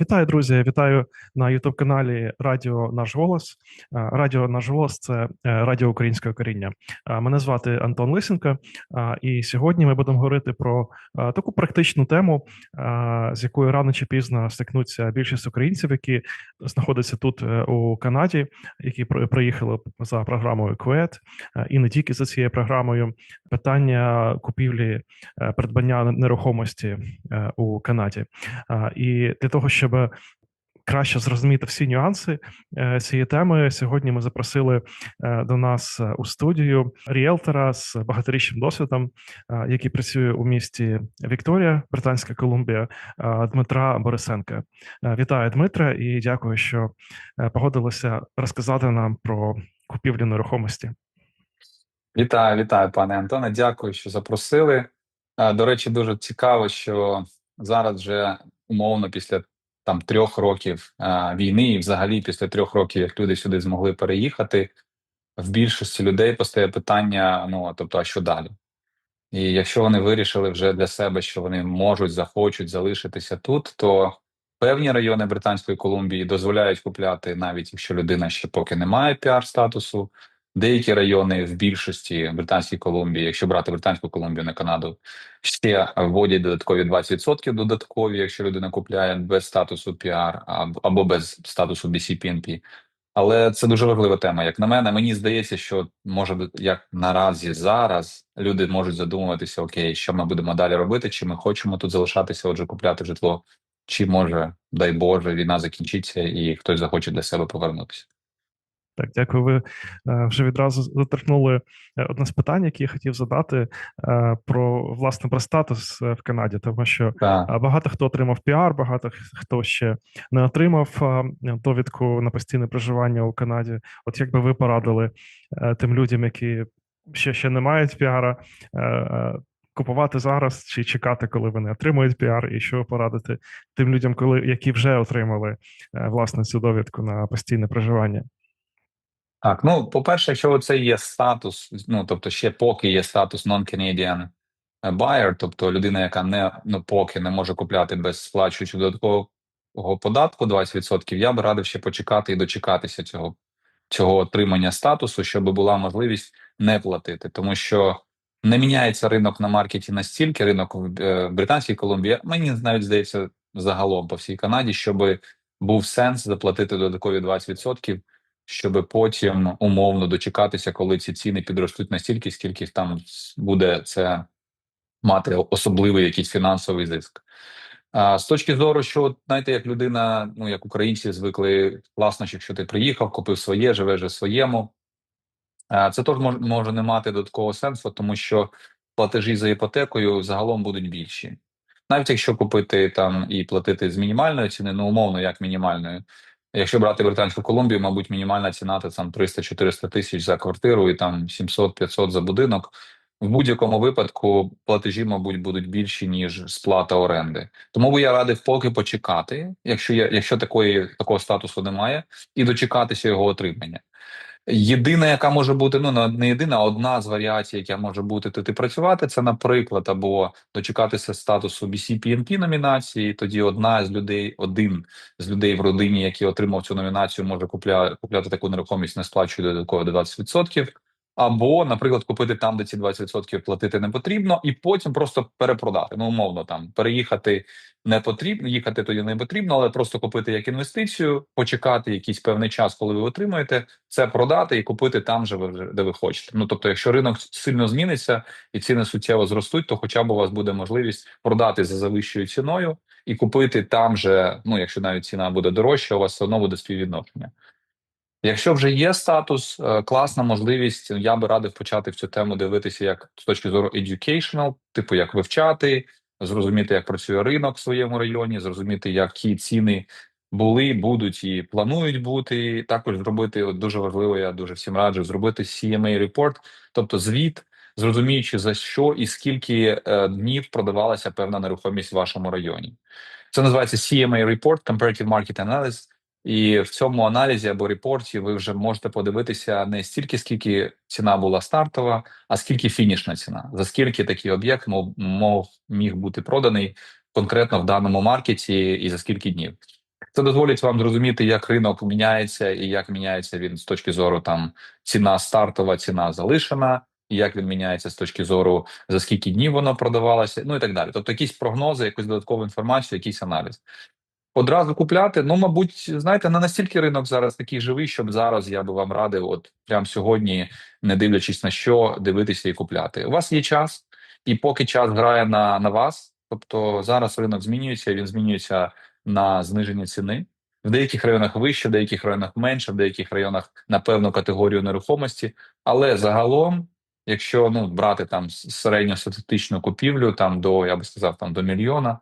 Вітаю, друзі! Вітаю на youtube каналі Радіо Наш Голос. Е, Радіо Наш Голос це е, радіо українського коріння. Е, Мене звати Антон Лисенко, і сьогодні ми будемо говорити про таку практичну тему, з якою рано чи пізно стикнуться більшість українців, які знаходяться тут у Канаді, які приїхали за програмою КУЕТ, і не тільки за цією програмою. Питання купівлі придбання нерухомості у Канаді. І для того, щоб щоб краще зрозуміти всі нюанси е, цієї теми, сьогодні ми запросили е, до нас е, у студію ріелтора з багаторічним досвідом, який працює у місті Вікторія, Британська Колумбія, Дмитра Борисенка. Вітаю, Дмитре, і дякую, що погодилися розказати нам про купівлю нерухомості. Вітаю, вітаю, пане Антоне. Дякую, що запросили. До речі, дуже цікаво, що зараз вже умовно після там трьох років війни, і взагалі після трьох років, як люди сюди змогли переїхати, в більшості людей постає питання: ну тобто, а що далі? І якщо вони вирішили вже для себе, що вони можуть захочуть залишитися тут, то певні райони Британської Колумбії дозволяють купляти, навіть якщо людина ще поки не має піар статусу. Деякі райони в більшості Британської Колумбії, якщо брати Британську Колумбію на Канаду, ще вводять додаткові 20% додаткові, якщо людина купляє без статусу PR або без статусу BCPNP. Але це дуже важлива тема. Як на мене, мені здається, що може як наразі зараз люди можуть задумуватися: окей, що ми будемо далі робити, чи ми хочемо тут залишатися, отже, купляти житло, чи може, дай Боже, війна закінчиться і хтось захоче для себе повернутися. Так, дякую. Ви е, вже відразу заторкнули е, одне з питань, які я хотів задати е, про власне про статус в Канаді, тому що так. багато хто отримав піар, багато хто ще не отримав довідку на постійне проживання у Канаді. От як би ви порадили тим людям, які ще ще не мають піара, купувати зараз чи чекати, коли вони отримують піар, і що порадити тим людям, коли які вже отримали власне цю довідку на постійне проживання? Так, ну по-перше, якщо це є статус, ну тобто ще поки є статус non-Canadian buyer, тобто людина, яка не ну поки не може купляти без сплачуючи додаткового податку 20%, я б радив ще почекати і дочекатися цього цього отримання статусу, щоб була можливість не платити, тому що не міняється ринок на маркеті настільки, ринок в е, Британській Колумбії, мені навіть здається, загалом по всій Канаді, щоб був сенс заплатити додаткові 20%, щоб потім умовно дочекатися, коли ці ціни підростуть настільки, скільки там буде це мати особливий якийсь фінансовий зиск. А з точки зору, що знаєте, як людина, ну як українці звикли класно, якщо ти приїхав, купив своє, живеш же своєму. Це теж може не мати додаткового сенсу, тому що платежі за іпотекою загалом будуть більші. Навіть якщо купити там і платити з мінімальної ціни, ну умовно як мінімальною, Якщо брати Британську Колумбію, мабуть, мінімальна ціна це там 300-400 тисяч за квартиру і там 700-500 за будинок. В будь-якому випадку платежі, мабуть, будуть більші ніж сплата оренди. Тому би я радив поки почекати, якщо є, якщо такої такого статусу немає, і дочекатися його отримання. Єдина, яка може бути, ну не єдина, а одна з варіацій, яка може бути тут працювати, це, наприклад, або дочекатися статусу BCPNP номінації. Тоді одна з людей, один з людей в родині, який отримав цю номінацію, може купля, купляти таку нерухомість, не сплачує додатково до 20%. Або, наприклад, купити там, де ці 20% платити не потрібно, і потім просто перепродати. Ну, умовно, там переїхати не потрібно, їхати тоді не потрібно, але просто купити як інвестицію, почекати якийсь певний час, коли ви отримаєте, це продати і купити там, же ви де ви хочете. Ну тобто, якщо ринок сильно зміниться і ціни суттєво зростуть, то хоча б у вас буде можливість продати за завищою ціною і купити там же. Ну якщо навіть ціна буде дорожча, у вас все одно буде співвідношення. Якщо вже є статус, е, класна можливість, я би радив почати в цю тему дивитися як з точки зору educational, типу як вивчати, зрозуміти, як працює ринок в своєму районі, зрозуміти, які ціни були, будуть і планують бути. Також зробити от дуже важливо, я дуже всім раджу зробити CMA report, тобто звіт, зрозуміючи за що і скільки е, днів продавалася певна нерухомість в вашому районі. Це називається CMA report, Comparative Market Analysis. І в цьому аналізі або репорті ви вже можете подивитися не стільки, скільки ціна була стартова, а скільки фінішна ціна, за скільки такий об'єкт мов, мов міг бути проданий конкретно в даному маркеті, і за скільки днів. Це дозволить вам зрозуміти, як ринок міняється і як міняється він з точки зору там ціна стартова, ціна залишена, і як він міняється з точки зору за скільки днів воно продавалося, ну і так далі. Тобто, якісь прогнози, якусь додаткову інформацію, якийсь аналіз. Одразу купляти, ну мабуть, знаєте, не настільки ринок зараз такий живий, щоб зараз я би вам радив, от прямо сьогодні, не дивлячись на що, дивитися і купляти. У вас є час, і поки час грає на на вас, тобто зараз ринок змінюється, він змінюється на зниження ціни. В деяких районах вище, в деяких районах менше, в деяких районах на певну категорію нерухомості. Але загалом, якщо ну брати там середньостатистичну купівлю, там до я би сказав, там до мільйона.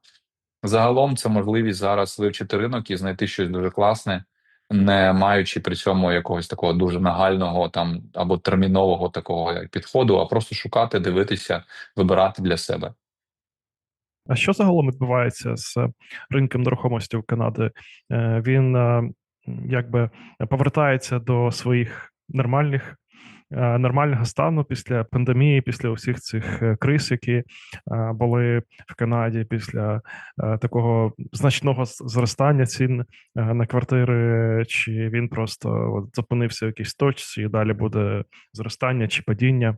Загалом це можливість зараз вивчити ринок і знайти щось дуже класне, не маючи при цьому якогось такого дуже нагального там або термінового такого підходу, а просто шукати, дивитися, вибирати для себе. А що загалом відбувається з ринком нерухомості в Канаді? Е, він е, якби повертається до своїх нормальних нормального стану після пандемії, після усіх цих е, криз, які е, були в Канаді, після такого значного зростання цін на квартири, чи він просто от зупинився в якійсь точці, і далі буде зростання чи падіння.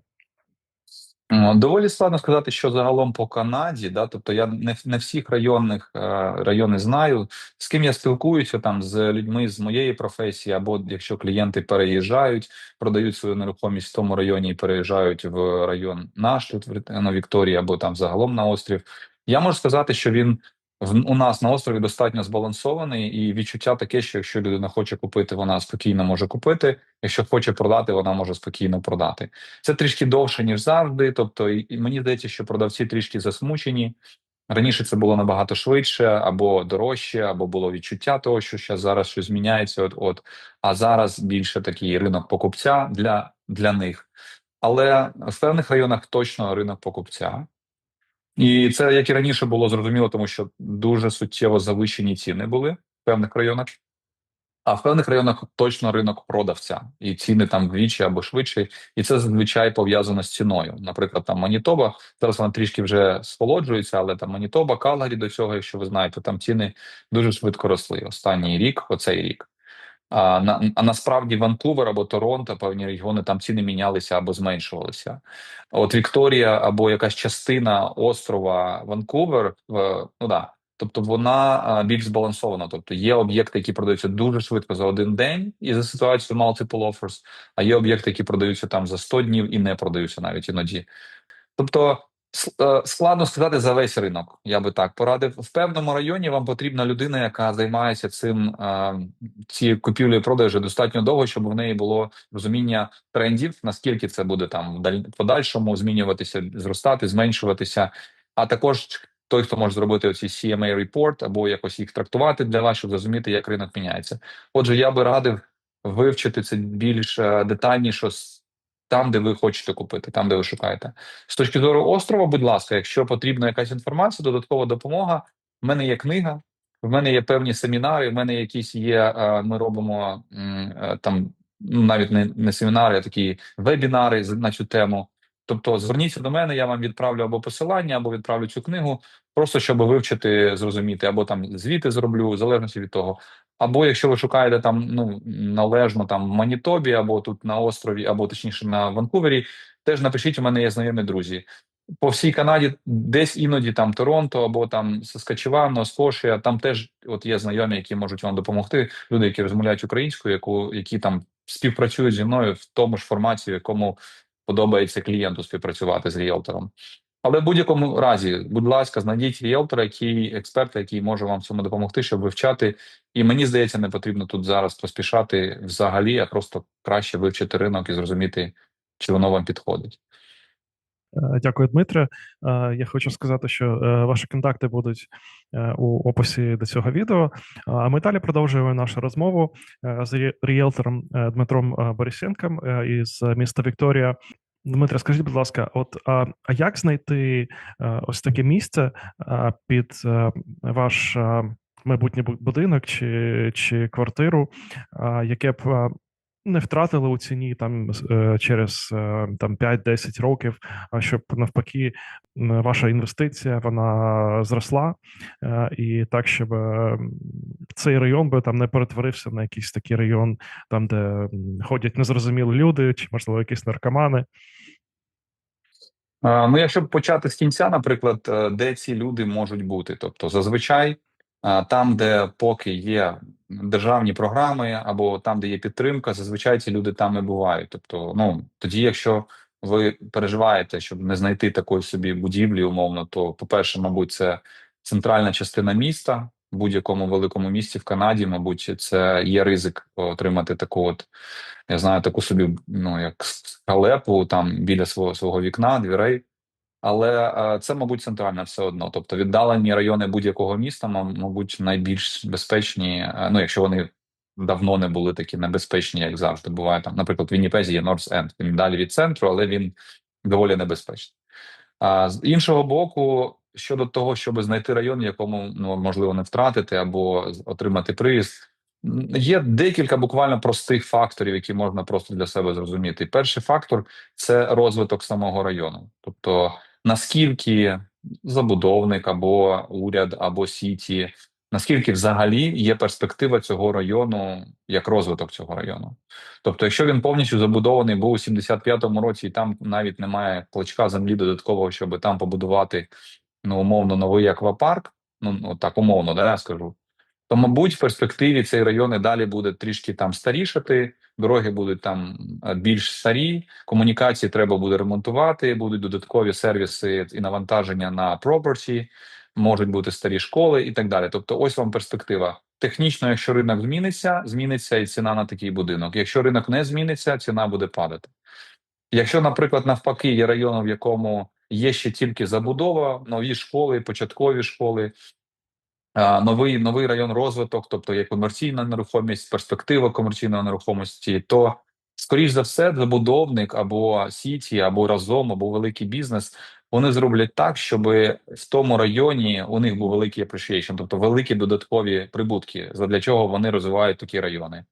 Доволі складно сказати, що загалом по Канаді, да, тобто я не не всіх районних е, райони знаю. З ким я спілкуюся там з людьми з моєї професії, або якщо клієнти переїжджають, продають свою нерухомість в тому районі і переїжджають в район наш тут на Вікторії, або там загалом на острів. Я можу сказати, що він у нас на острові достатньо збалансований, і відчуття таке, що якщо людина хоче купити, вона спокійно може купити. Якщо хоче продати, вона може спокійно продати. Це трішки довше ніж завжди. Тобто, і мені здається, що продавці трішки засмучені. Раніше це було набагато швидше або дорожче, або було відчуття того, що ще зараз щось зміняється. От от а зараз більше такий ринок покупця для, для них. Але в певних районах точно ринок покупця. І це як і раніше було зрозуміло, тому що дуже суттєво завищені ціни були в певних районах. А в певних районах точно ринок продавця, і ціни там вдвічі або швидше, і це зазвичай пов'язано з ціною. Наприклад, там Манітоба зараз вона трішки вже схолоджується, але там Манітоба, Калгарі до цього, якщо ви знаєте, там ціни дуже швидко росли. Останній рік, оцей рік. А на а насправді Ванкувер або Торонто, певні регіони там ціни мінялися або зменшувалися. От Вікторія або якась частина острова Ванкувер, ну да, тобто вона більш збалансована. Тобто є об'єкти, які продаються дуже швидко за один день, і за ситуацією multiple offers, а є об'єкти, які продаються там за 100 днів і не продаються навіть іноді. Тобто складно сказати за весь ринок. Я би так порадив. В певному районі вам потрібна людина, яка займається цим е, цією купівлею продажу достатньо довго, щоб в неї було розуміння трендів, наскільки це буде там в подальшому змінюватися, зростати, зменшуватися. А також той, хто може зробити оці CMA report або якось їх трактувати для вас, щоб зрозуміти, як ринок міняється. Отже, я би радив вивчити це більш е, детальніше там, де ви хочете купити, там, де ви шукаєте. З точки зору острова, будь ласка, якщо потрібна якась інформація, додаткова допомога. В мене є книга, в мене є певні семінари. В мене якісь є. Ми робимо е, там ну, навіть не не семінари, а такі вебінари на цю тему. Тобто, зверніться до мене, я вам відправлю або посилання, або відправлю цю книгу, просто щоб вивчити, зрозуміти, або там звіти зроблю, в залежності від того. Або якщо ви шукаєте там ну належно там Манітобі, або тут на острові, або точніше на Ванкувері, теж напишіть, у мене є знайомі друзі. По всій Канаді, десь іноді там Торонто, або там Саскачеван, Носкошія, там теж от є знайомі, які можуть вам допомогти. Люди, які розмовляють українською, яку які там співпрацюють зі мною в тому ж форматі, в якому подобається клієнту співпрацювати з ріелтором. Але в будь-якому разі, будь ласка, знайдіть ріелтора, який експерта, який може вам цьому допомогти, щоб вивчати. І мені здається, не потрібно тут зараз поспішати взагалі, а просто краще вивчити ринок і зрозуміти, чи воно вам підходить. Е, дякую, Дмитре. Е, я хочу сказати, що е, ваші контакти будуть у описі до цього відео. А ми далі продовжуємо нашу розмову з ріелтором Дмитром Борисенком із міста Вікторія. Дмитре, скажіть, будь ласка, от а, а як знайти а, ось таке місце а, під а, ваш а, майбутній будинок чи чи квартиру, яке б не втратили у ціні там е, через е, там 5-10 років, щоб навпаки ваша інвестиція вона зросла, е, і так, щоб е, цей район би там не перетворився на якийсь такий район, там де ходять незрозумілі люди, чи можливо якісь наркомани. Ну, якщо почати з кінця, наприклад, е, де ці люди можуть бути, тобто зазвичай там, де поки є державні програми, або там, де є підтримка, зазвичай ці люди там і бувають. Тобто, ну тоді, якщо ви переживаєте, щоб не знайти такої собі будівлі, умовно, то по-перше, мабуть, це центральна частина міста. Будь-якому великому місті в Канаді, мабуть, це є ризик отримати таку от я знаю таку собі, ну як халепу там біля свого свого вікна, дверей. Але це, мабуть, центральне все одно. Тобто віддалені райони будь-якого міста, мабуть, найбільш безпечні. е, Ну, якщо вони давно не були такі небезпечні, як завжди. Буває там, наприклад, в Вінніпезі є Норс Енд. Він далі від центру, але він доволі небезпечний. А з іншого боку, щодо того, щоб знайти район, якому ну можливо не втратити або отримати приїзд, є декілька буквально простих факторів, які можна просто для себе зрозуміти. Перший фактор це розвиток самого району, тобто наскільки забудовник або уряд, або сіті, наскільки взагалі є перспектива цього району як розвиток цього району. Тобто, якщо він повністю забудований був у 75-му році, і там навіть немає клочка землі додаткового, щоб там побудувати ну умовно новий аквапарк, ну ну, так умовно, да, я скажу. То, мабуть, в перспективі цей район і далі буде трішки там старішати, дороги будуть там е, більш старі, комунікації треба буде ремонтувати, будуть додаткові сервіси і навантаження на property, можуть бути старі школи і так далі. Тобто, ось вам перспектива. Технічно, якщо ринок зміниться, зміниться і ціна на такий будинок. Якщо ринок не зміниться, ціна буде падати. Якщо, наприклад, навпаки, є район, в якому є ще тільки забудова, нові школи, початкові школи, новий новий район розвиток, тобто є комерційна нерухомість, перспектива комерційної нерухомості, то скоріш за все, забудовник або сіті, або разом, або великий бізнес. Вони зроблять так, щоб в тому районі у них був великий appreciation, тобто великі додаткові прибутки, задля чого вони розвивають такі райони.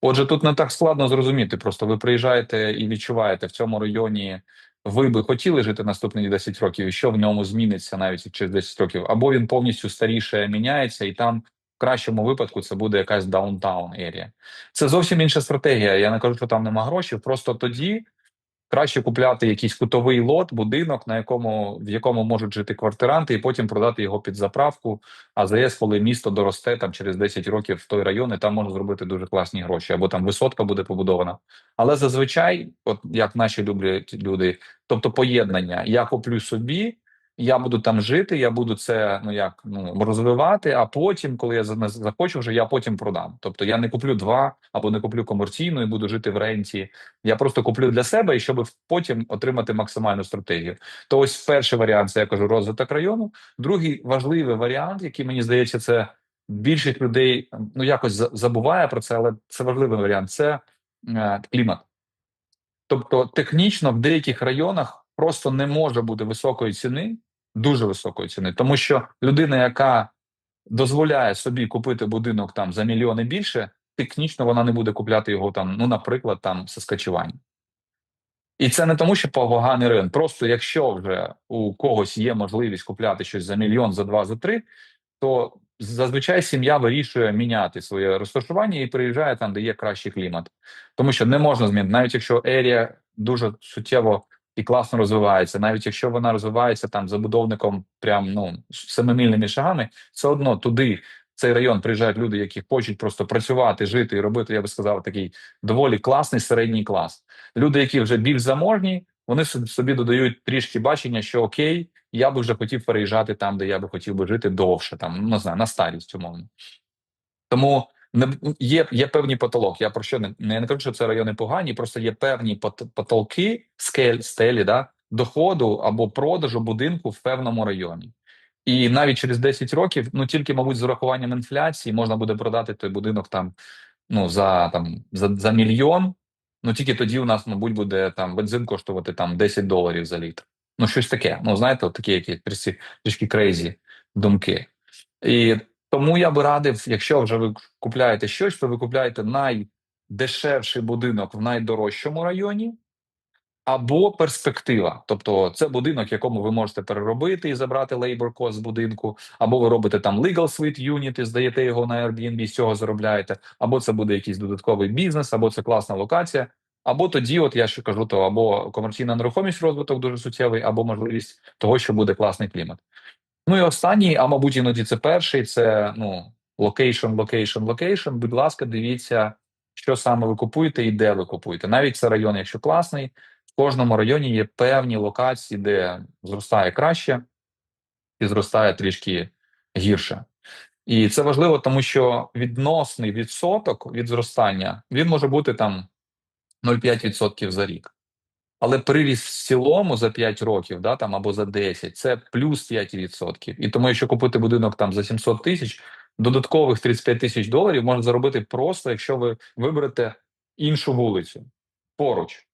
Отже, тут не так складно зрозуміти. Просто ви приїжджаєте і відчуваєте в цьому районі. Ви би хотіли жити наступні 10 років, і що в ньому зміниться навіть через 10 років, або він повністю старіше міняється, і там в кращому випадку це буде якась даунтаун ерія. Це зовсім інша стратегія. Я не кажу, що там нема грошей. Просто тоді краще купляти якийсь кутовий лот, будинок, на якому в якому можуть жити квартиранти, і потім продати його під заправку. А ЗС, коли місто доросте там через 10 років в той район, і там можна зробити дуже класні гроші, або там висотка буде побудована. Але зазвичай, от як наші люблять люди, тобто поєднання, я куплю собі. Я буду там жити, я буду це ну як ну розвивати. А потім, коли я за- захочу, вже я потім продам. Тобто я не куплю два або не куплю комерційну і буду жити в ренті. Я просто куплю для себе і щоб потім отримати максимальну стратегію. То ось перший варіант це я кажу розвиток району. Другий важливий варіант, який мені здається, це більшість людей ну якось забуває про це, але це важливий варіант. Це е, клімат. Тобто, технічно в деяких районах просто не може бути високої ціни, дуже високої ціни, тому що людина, яка дозволяє собі купити будинок там за мільйони більше, технічно вона не буде купляти його там, ну, наприклад, там в Саскачевані. І це не тому, що поганий район. Просто якщо вже у когось є можливість купляти щось за мільйон, за два, за три, то зазвичай сім'я вирішує міняти своє розташування і приїжджає там, де є кращий клімат. Тому що не можна змінити, навіть якщо ерія дуже суттєво і класно розвивається, навіть якщо вона розвивається там забудовником, прям ну семимильними шагами, все одно туди. Цей район приїжджають люди, які хочуть просто працювати, жити і робити, я би сказав, такий доволі класний середній клас. Люди, які вже більш заможні, вони собі додають трішки бачення, що окей, я би вже хотів переїжджати там, де я би хотів би жити довше, там ну, не знаю, на старість умовно. Тому є, є певний потолок. Я про що не, не, не кажу, що це райони погані, просто є певні потолки скель, стелі, да, доходу або продажу будинку в певному районі. І навіть через 10 років, ну тільки, мабуть, з урахуванням інфляції можна буде продати той будинок там ну за там за, за мільйон. Ну тільки тоді у нас, мабуть, буде там бензин коштувати там 10 доларів за літр. Ну, щось таке. Ну, знаєте, от такі які трішки крейзі думки. І тому я би радив, якщо вже ви купляєте щось, то ви купляєте най, дешевший будинок в найдорожчому районі, або перспектива. Тобто, це будинок, якому ви можете переробити і забрати labor cost будинку, або ви робите там legal suite unit і здаєте його на Airbnb, з цього заробляєте, або це буде якийсь додатковий бізнес, або це класна локація. Або тоді, от я ще кажу, то або комерційна нерухомість розвиток дуже суттєвий, або можливість того, що буде класний клімат. Ну і останній, а мабуть, іноді це перший. Це ну локейшн, локейшн, локейшн. Будь ласка, дивіться, що саме ви купуєте і де ви купуєте. Навіть це район, якщо класний, в кожному районі є певні локації, де зростає краще і зростає трішки гірше. І це важливо, тому що відносний відсоток від зростання він може бути там 0,5% за рік. Але приріст в цілому за 5 років, да, там або за 10, це плюс 5%. І тому, якщо купити будинок там за 700 тисяч, додаткових 35 тисяч доларів можна заробити просто, якщо ви виберете іншу вулицю поруч.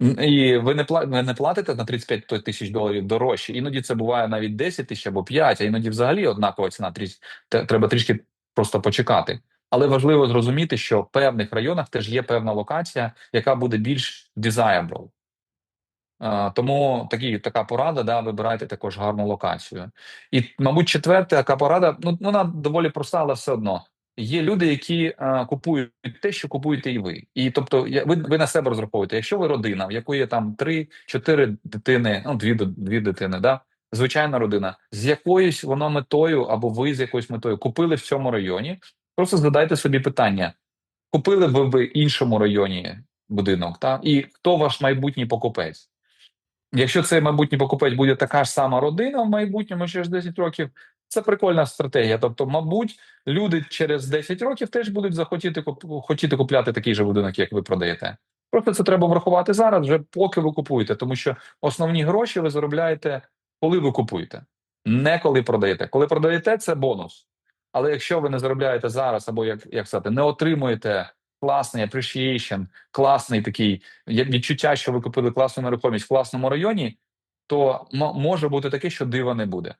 І ви не ви не платите на 35 тисяч доларів дорожче. Іноді це буває навіть 10 тисяч або 5, а іноді взагалі однакова ціна. Тріс- Треба трішки просто почекати. Але важливо зрозуміти, що в певних районах теж є певна локація, яка буде більш desirable. Тому такі, така порада, да, вибирайте також гарну локацію. І, мабуть, четверта така порада, ну вона доволі проста, але все одно. Є люди, які е, купують те, що купуєте і ви. І тобто, ви, ви на себе розраховуєте. Якщо ви родина, в якої там 3-4 дитини, ну дві, дві дитини, да, звичайна родина, з якоюсь воно метою, або ви з якоюсь метою купили в цьому районі, просто задайте собі питання: купили ви в іншому районі будинок, та і хто ваш майбутній покупець? Якщо цей майбутній покупець буде така ж сама родина в майбутньому через 10 років, це прикольна стратегія. Тобто, мабуть, люди через 10 років теж будуть захотіти хотіти купляти такий же будинок, як ви продаєте. Просто це треба врахувати зараз, вже поки ви купуєте, тому що основні гроші ви заробляєте, коли ви купуєте, не коли продаєте. Коли продаєте, це бонус. Але якщо ви не заробляєте зараз, або як, як сказати, не отримуєте класний appreciation, класний такий відчуття, що ви купили класну нерухомість в класному районі, то може бути таке, що дива не буде.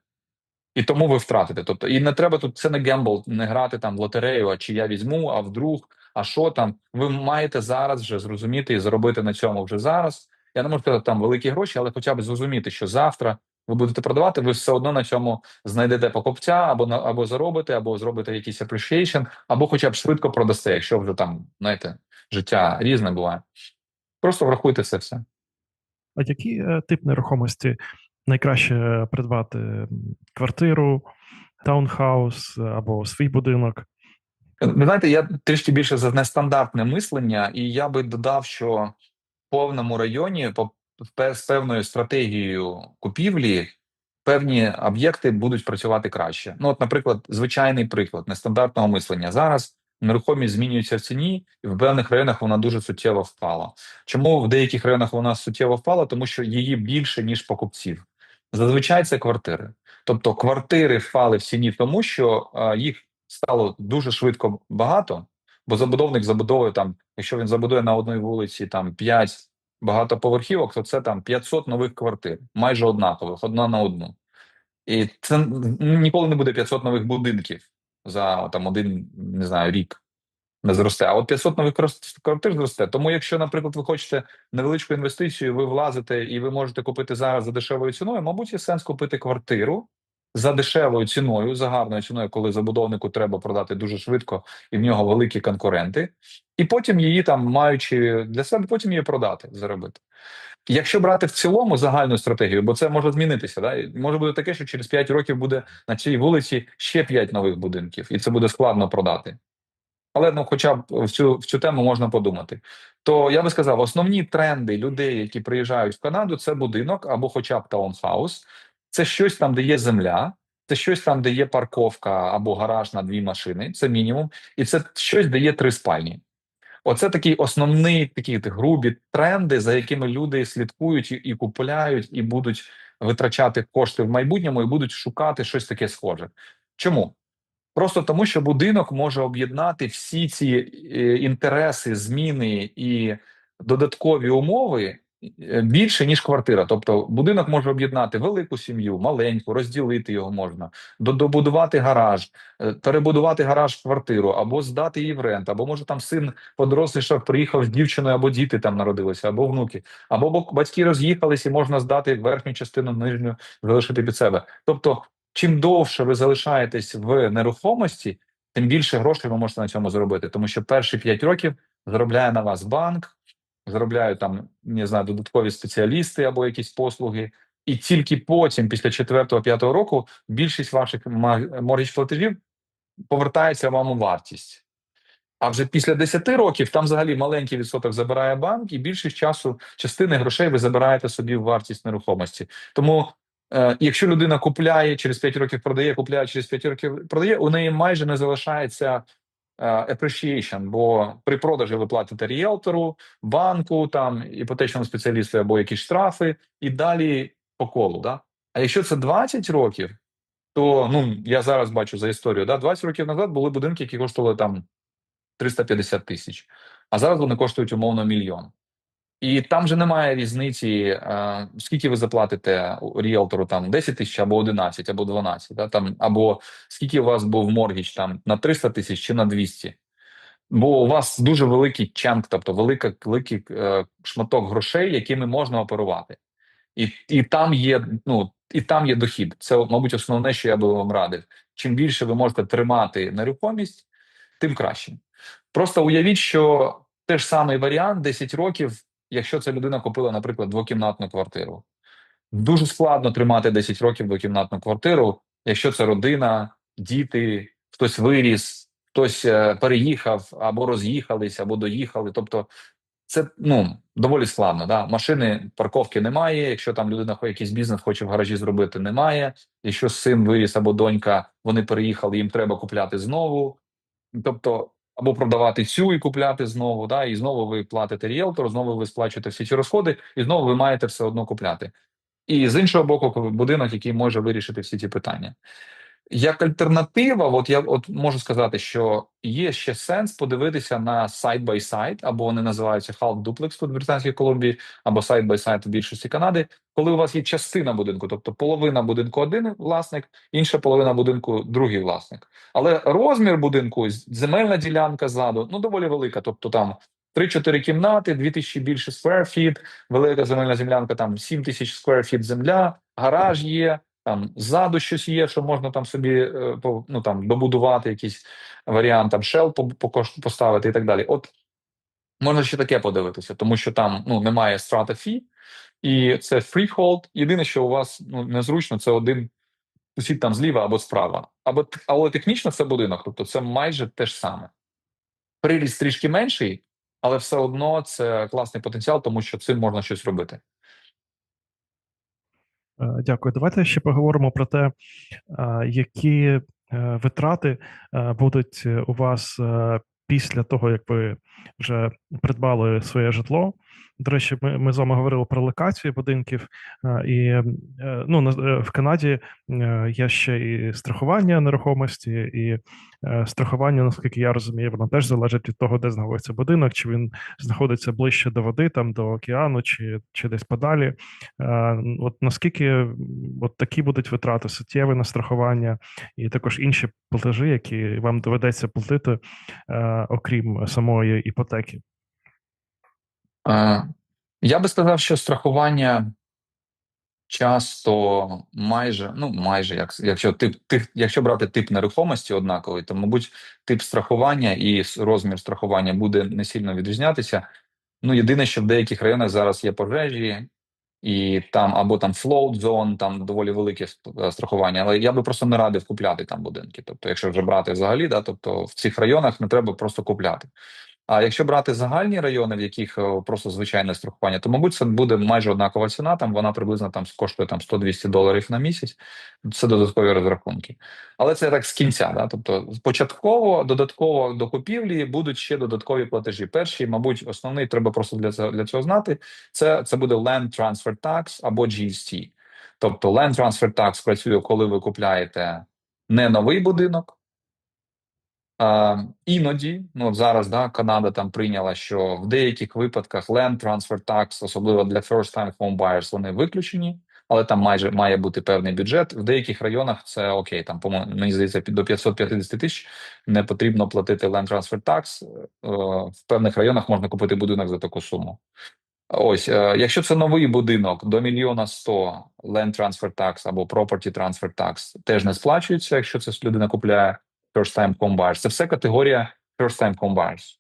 І тому ви втратите. Тобто, і не треба тут це не гембл, не грати там в лотерею, а чи я візьму, а вдруг, а що там. Ви маєте зараз вже зрозуміти і заробити на цьому вже зараз. Я не можу сказати там великі гроші, але хоча б зрозуміти, що завтра ви будете продавати, ви все одно на цьому знайдете покупця, або або заробите, або зробите якийсь appreciation, або хоча б швидко продасте, якщо вже там, знаєте, життя різне буває. Просто врахуйте це все. А який е, тип нерухомості найкраще придбати? Квартиру, таунхаус е, або свій будинок? Ви знаєте, я трішки більше за нестандартне мислення, і я би додав, що в повному районі по з певною стратегією купівлі певні об'єкти будуть працювати краще. Ну, от, наприклад, звичайний приклад нестандартного мислення. Зараз нерухомість змінюється в ціні, і в певних районах вона дуже суттєво впала. Чому в деяких районах вона суттєво впала? Тому що її більше ніж покупців. Зазвичай це квартири. Тобто квартири впали в ціні, тому що їх стало дуже швидко багато, бо забудовник забудовує там, якщо він забудує на одній вулиці там 5 багатоповерхівок, то це там 500 нових квартир, майже однакових, одна на одну. І це ніколи не буде 500 нових будинків за там один, не знаю, рік. Не зросте, а от 500 нових квартир зросте. Тому, якщо, наприклад, ви хочете невеличку інвестицію, ви влазите і ви можете купити зараз за дешевою ціною, мабуть, є сенс купити квартиру за дешевою ціною, за гарною ціною, коли забудовнику треба продати дуже швидко, і в нього великі конкуренти, і потім її там, маючи для себе, потім її продати, заробити. Якщо брати в цілому загальну стратегію, бо це може змінитися, да? може бути таке, що через 5 років буде на цій вулиці ще 5 нових будинків, і це буде складно продати. Але ну, хоча б в цю в цю тему можна подумати. То я би сказав, основні тренди людей, які приїжджають в Канаду, це будинок або, хоча б таунхаус, це щось там, де є земля, це щось там, де є парковка або гараж на дві машини. Це мінімум, і це щось, де є три спальні. Оце такі основні такі грубі тренди, за якими люди слідкують і, купують, і будуть витрачати кошти в майбутньому, і будуть шукати щось таке схоже. Чому? Просто тому, що будинок може об'єднати всі ці е, інтереси, зміни і додаткові умови більше, ніж квартира. Тобто будинок може об'єднати велику сім'ю, маленьку, розділити його можна, добудувати гараж, е, перебудувати гараж в квартиру, або здати її в рент, або може там син подорослішав, приїхав з дівчиною, або діти там народилися, або внуки, або батьки роз'їхались і можна здати верхню частину, нижню залишити під себе. Тобто, чим довше ви залишаєтесь в нерухомості, тим більше грошей ви можете на цьому зробити, тому що перші 5 років заробляє на вас банк, заробляють там не знаю, додаткові спеціалісти або якісь послуги, і тільки потім, після 4-5 року, більшість ваших моргідж платежів повертається вам у вартість. А вже після 10 років там взагалі маленький відсоток забирає банк, і більшість часу частини грошей ви забираєте собі в вартість нерухомості. Тому, е, якщо людина купляє через 5 років продає, купляє через 5 років продає, у неї майже не залишається appreciation, бо при продажі ви платите ріелтору, банку, там іпотечному спеціалісту або якісь штрафи, і далі по колу. Да? А якщо це 20 років, то ну я зараз бачу за історію, да, 20 років назад були будинки, які коштували там 350 тисяч, а зараз вони коштують умовно мільйон. І там же немає різниці, е, скільки ви заплатите ріелтору там 10 тисяч або 11, або 12, да, там, або скільки у вас був моргіч там на 300 тисяч чи на 200. Бо у вас дуже великий чанк, тобто велика, великий е, шматок грошей, якими можна оперувати. І, і там є, ну, і там є дохід. Це, мабуть, основне, що я би вам радив. Чим більше ви можете тримати нерухомість, тим краще. Просто уявіть, що теж самий варіант 10 років, якщо ця людина купила, наприклад, двокімнатну квартиру. Дуже складно тримати 10 років двокімнатну квартиру, якщо це родина, діти, хтось виріс, хтось е, переїхав або роз'їхались, або доїхали. Тобто, це ну доволі складно. Да? Машини, парковки немає. Якщо там людина якийсь бізнес хоче в гаражі зробити, немає. Якщо син виріс або донька, вони переїхали, їм треба купляти знову. Тобто, або продавати цю і купляти знову, да, і знову ви платите ріелтору, знову ви сплачуєте всі ці розходи, і знову ви маєте все одно купляти. І з іншого боку, будинок, який може вирішити всі ці питання. Як альтернатива, от я от можу сказати, що є ще сенс подивитися на сайт by сайт, або вони називаються half duplex тут в Британській Колумбії, або сайт by сайт в більшості Канади, коли у вас є частина будинку, тобто половина будинку один власник, інша половина будинку другий власник. Але розмір будинку, земельна ділянка ззаду, ну доволі велика. Тобто там 3-4 кімнати, 2000 більше feet, велика земельна землянка, там 7000 square feet земля, гараж є. Там ззаду щось є, що можна там собі е, ну там добудувати якийсь варіант, там шел поставити і так далі. От можна ще таке подивитися, тому що там ну немає страта фі, і це freehold. Єдине, що у вас ну незручно, це один сусід там зліва або справа. Або але технічно це будинок, тобто це майже те ж саме. Приріст трішки менший, але все одно це класний потенціал, тому що цим можна щось робити. Е, дякую. Давайте ще поговоримо про те, е, які е, витрати будуть у вас після того, як ви вже придбали своє житло. До речі, ми ми з вами говорили про локацію будинків, і ну в Канаді є ще і страхування нерухомості, і страхування, наскільки я розумію, воно теж залежить від того, де знаходиться будинок, чи він знаходиться ближче до води, там до океану, чи чи десь подалі. От наскільки от такі будуть витрати суттєві на страхування, і також інші платежі, які вам доведеться платити, окрім самої іпотеки. Я би сказав, що страхування часто майже, ну майже, як якщо тип, тип, якщо брати тип нерухомості однаковий, то мабуть тип страхування і розмір страхування буде не сильно відрізнятися. Ну, єдине, що в деяких районах зараз є пожежі, і там або там float zone, там доволі велике е, страхування. Але я би просто не радив купляти там будинки. Тобто, якщо вже брати взагалі, да, тобто в цих районах не треба просто купляти. А якщо брати загальні райони, в яких е, просто звичайне страхування, то мабуть це буде майже однакова ціна. Там вона приблизно там коштує там 100-200 доларів на місяць. Це додаткові розрахунки. Але це так з кінця. Да? Тобто, початково додатково до купівлі будуть ще додаткові платежі. Перший, мабуть, основний треба просто для цього для цього знати. Це це буде Land Transfer Tax або GST. Тобто Land Transfer Tax працює, коли ви купляєте не новий будинок іноді, ну зараз да, Канада там прийняла, що в деяких випадках land transfer tax, особливо для first time home buyers, вони виключені, але там майже має бути певний бюджет. В деяких районах це окей. Там по мені здається, до 550 тисяч не потрібно платити land transfer tax. Е, в певних районах можна купити будинок за таку суму. Ось, е, якщо це новий будинок до мільйона сто land transfer tax або property transfer tax теж не сплачується, якщо це людина купляє first time home buyers. Це все категорія first time home buyers.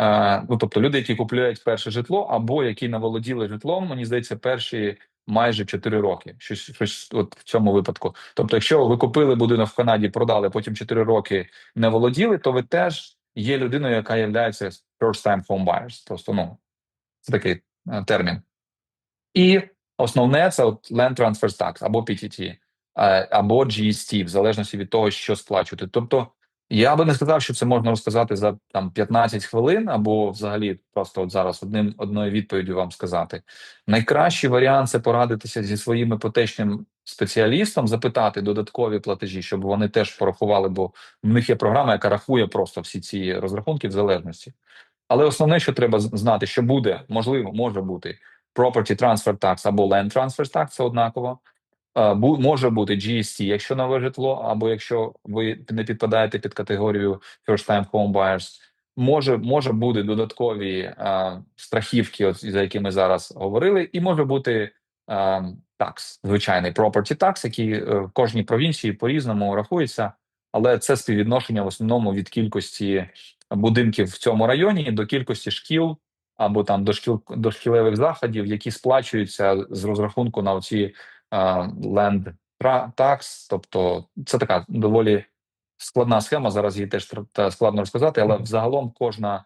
Е, ну, тобто люди, які купують перше житло, або які наволоділи житлом, мені здається, перші майже 4 роки. Щось щось от в цьому випадку. Тобто, якщо ви купили будинок в Канаді, продали, потім 4 роки не володіли, то ви теж є людиною, яка є first time home buyers. Просто ну це такий е, термін. І основне це от Land Transfer Tax або PTT, або GST, в залежності від того, що сплачувати. Тобто, я би не сказав, що це можна розказати за там 15 хвилин, або взагалі просто от зараз одним одною відповіддю вам сказати. Найкращий варіант це порадитися зі своїм іпотечним спеціалістом, запитати додаткові платежі, щоб вони теж порахували, бо в них є програма, яка рахує просто всі ці розрахунки в залежності. Але основне, що треба знати, що буде, можливо, може бути property transfer tax або land transfer tax, це однаково. Може бути GST, якщо нове житло, або якщо ви не підпадаєте під категорію first time home buyers. Може може бути додаткові а, страхівки, от, за які ми зараз говорили, і може бути а, такс, звичайний property tax, який е, в кожній провінції по різному рахується, але це співвідношення в основному від кількості будинків в цьому районі до кількості шкіл або там дошкіл дошкілевих заходів, які сплачуються з розрахунку на оці ленд такс. Тобто це така доволі складна схема. Зараз її теж складно розказати, але взагалом кожна.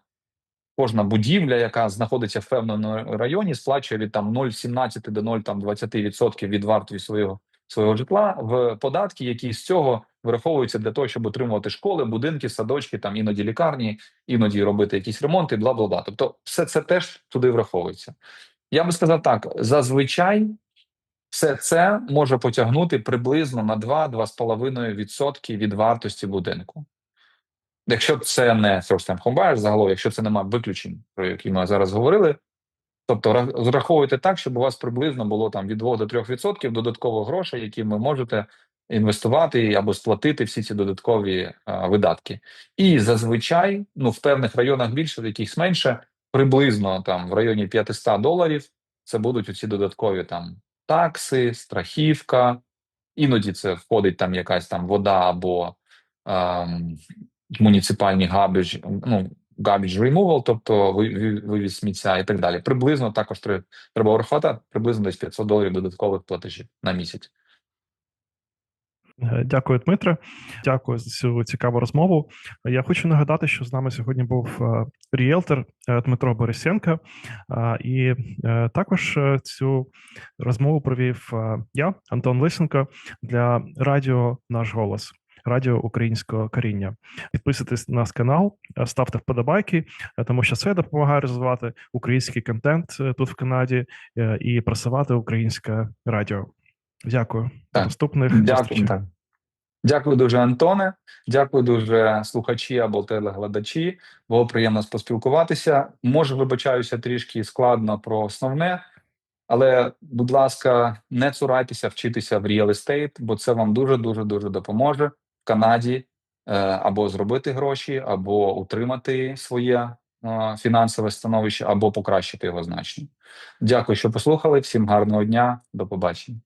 Кожна будівля, яка знаходиться в певному районі, сплачує від там 0,17 до 0,20% від вартості свого свого житла в податки, які з цього вираховуються для того, щоб отримувати школи, будинки, садочки, там іноді лікарні, іноді робити якісь ремонти, бла бла бла. Тобто, все це теж туди враховується. Я би сказав так: зазвичай все це може потягнути приблизно на 2-2,5% від вартості будинку. Якщо це не first time home buyer, загалом, якщо це немає виключень, про які ми зараз говорили, Тобто розраховуйте так, щоб у вас приблизно було там від 2 до 3% додаткових грошей, які ви можете інвестувати або сплатити всі ці додаткові а, видатки. І зазвичай, ну в певних районах більше, в якихось менше, приблизно там в районі 500 доларів це будуть оці додаткові там такси, страхівка, іноді це входить там якась там вода або ем, муніципальні габіж, ну garbage removal, тобто вивіз сміття і так далі. Приблизно також треба врахувати приблизно десь 500 доларів додаткових платежів на місяць. Е, дякую, Дмитре. Дякую за цю цікаву розмову. Я хочу нагадати, що з нами сьогодні був е, ріелтор е, Дмитро Борисенко, і також цю розмову провів я, Антон Лисенко, для радіо Наш голос радіо українського коріння. Підписуйтесь на наш канал, ставте вподобайки, тому що це допомагає розвивати український контент тут в Канаді і просувати українське радіо. Дякую. До наступних Дякую. Так. Дякую дуже, Антоне. Дякую дуже слухачі або телеглядачі. Було приємно поспілкуватися. Може, вибачаюся трішки складно про основне, але, будь ласка, не цурайтеся вчитися в real estate, бо це вам дуже дуже дуже допоможе. Канаді е, або зробити гроші, або утримати своє е, фінансове становище, або покращити його значно. Дякую, що послухали. Всім гарного дня, до побачення.